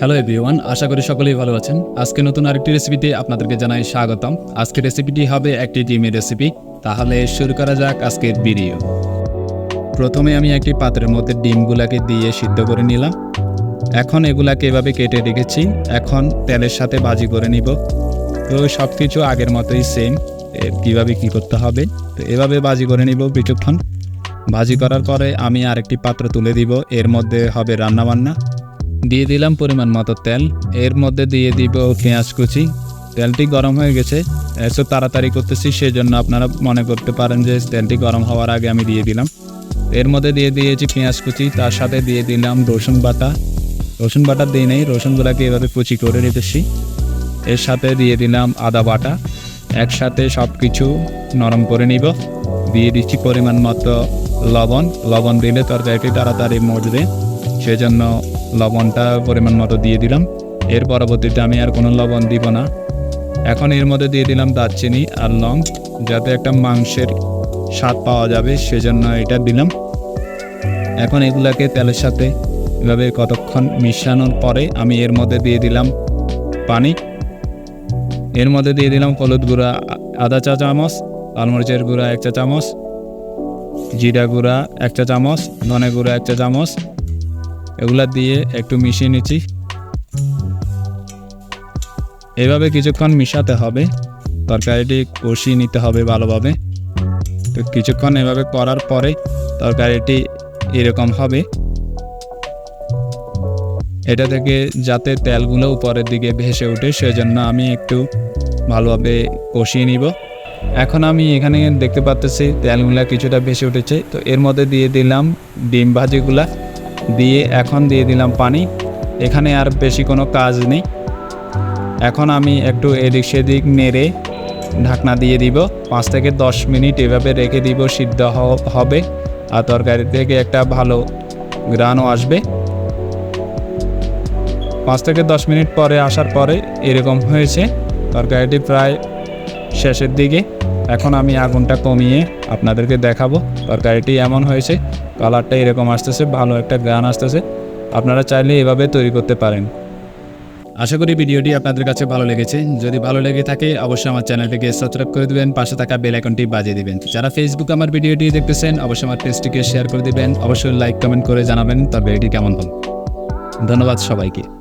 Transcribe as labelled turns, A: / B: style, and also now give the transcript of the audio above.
A: Hello everyone আশা করি সকলেই ভালো আছেন। আজকে নতুন আরেকটি রেসিপিতে আপনাদেরকে জানাই স্বাগতম। আজকের রেসিপিটি হবে একটি ডিমের রেসিপি তাহলে শুরু করা যাক আজকের ভিডিও প্রথমে আমি একটি পাত্রের মধ্যে ডিমগুলাকে দিয়ে সিদ্ধ করে নিলাম। এখন এগুলাকে এভাবে কেটে রেখেছি। এখন তেলের সাথে ভাজি করে নিব। তো সব কিছু আগের মতোই সেম কীভাবে কী করতে হবে? তো এভাবে ভাজি করে নিব কিছুক্ষণ। ভাজি করার পরে আমি আরেকটি পাত্র তুলে দিব। এর মধ্যে হবে রান্নাবান্না। দিয়ে দিলাম পরিমাণ মতো তেল। এর মধ্যে দিয়ে দিব পেঁয়াজ কুচি। তেলটি গরম হয়ে গেছে। এসব তাড়াতাড়ি করতেছি সেই জন্য আপনারা মনে করতে পারেন যে তেলটি গরম হওয়ার আগে আমি দিয়ে দিলাম। এর মধ্যে দিয়ে দিয়েছি পেঁয়াজ কুচি, তার সাথে দিয়ে দিলাম রসুন বাটা। রসুন বাটা দিই নেই, রসুনগুলোকে এভাবে কুচি করে নিতেছি এর সাথে দিয়ে দিলাম আদা বাটা। একসাথে সব কিছু নরম করে নিব। দিয়ে দিচ্ছি পরিমাণ মতো লবণ। লবণ দিলে তরকারিটি তাড়াতাড়ি মজবে। সেজন্য লবণটা পরিমাণ মতো দিয়ে দিলাম। এর পরবর্তীতে আমি আর কোনো লবণ দিব না। এখন এর মধ্যে দিয়ে দিলাম দারচিনি আর লং, যাতে একটা মাংসের স্বাদ পাওয়া যাবে, সেজন্য এটা দিলাম। এখন এগুলাকে তেলের সাথে এভাবে কতক্ষণ মিশানোর পরে আমি এর মধ্যে দিয়ে দিলাম পানি। এর মধ্যে দিয়ে দিলাম হলুদ গুঁড়া আধা চা চামচ, লালমরিচের গুঁড়া এক চা চামচ, জিরা গুঁড়া এক চা চামচ, ধনে গুঁড়া এক চা চামচ এগুলা দিয়ে একটু মিশিয়ে নিচ্ছি। এভাবে কিছুক্ষণ মিশাতে হবে। তরকারিটি কষিয়ে নিতে হবে ভালোভাবে। তো কিছুক্ষণ এভাবে করার পরে তরকারিটি এরকম হবে। এটা থেকে যাতে তেলগুলো উপরের দিকে ভেসে ওঠে, সেজন্য আমি একটু ভালোভাবে কষিয়ে নিব। এখন আমি এখানে দেখতে পাচ্তেছি তেলগুলা কিছুটা ভেসে উঠেছে। তো এর মধ্যে দিয়ে দিলাম ডিম ভাজিগুলা। দিয়ে এখন দিয়ে দিলাম পানি। এখানে আর বেশি কোনো কাজ নেই। এখন আমি একটু এদিক সেদিক নেড়ে ঢাকনা দিয়ে দিব। পাঁচ থেকে দশ মিনিট এভাবে রেখে দিব সিদ্ধ হবে। আর তরকারি থেকে একটা ভালো গ্রানও আসবে। পাঁচ থেকে দশ মিনিট পরে আসার পরে এরকম হয়েছে। তরকারিটি প্রায় শেষের দিকে। এখন আমি আগুনটা কমিয়ে আপনাদেরকে দেখাবো, তরকারিটি এমন হয়েছে, কালারটা এরকম আসতেছে, ভালো একটা গান আসতেছে। আপনারা চাইলে এভাবে তৈরি করতে পারেন। আশা করি ভিডিওটি আপনাদের কাছে ভালো লেগেছে। যদি ভালো লেগে থাকে, অবশ্যই আমার চ্যানেলটিকে সাবস্ক্রাইব করে দেবেন, পাশে থাকা বেল আইকনটি বাজিয়ে দিবেন। যারা ফেসবুক আমার ভিডিওটি দেখতেছেন, অবশ্যই আমার পেজটিকে শেয়ার করে দিবেন। অবশ্যই লাইক কমেন্ট করে জানাবেন তবে এটি কেমন হল। ধন্যবাদ সবাইকে।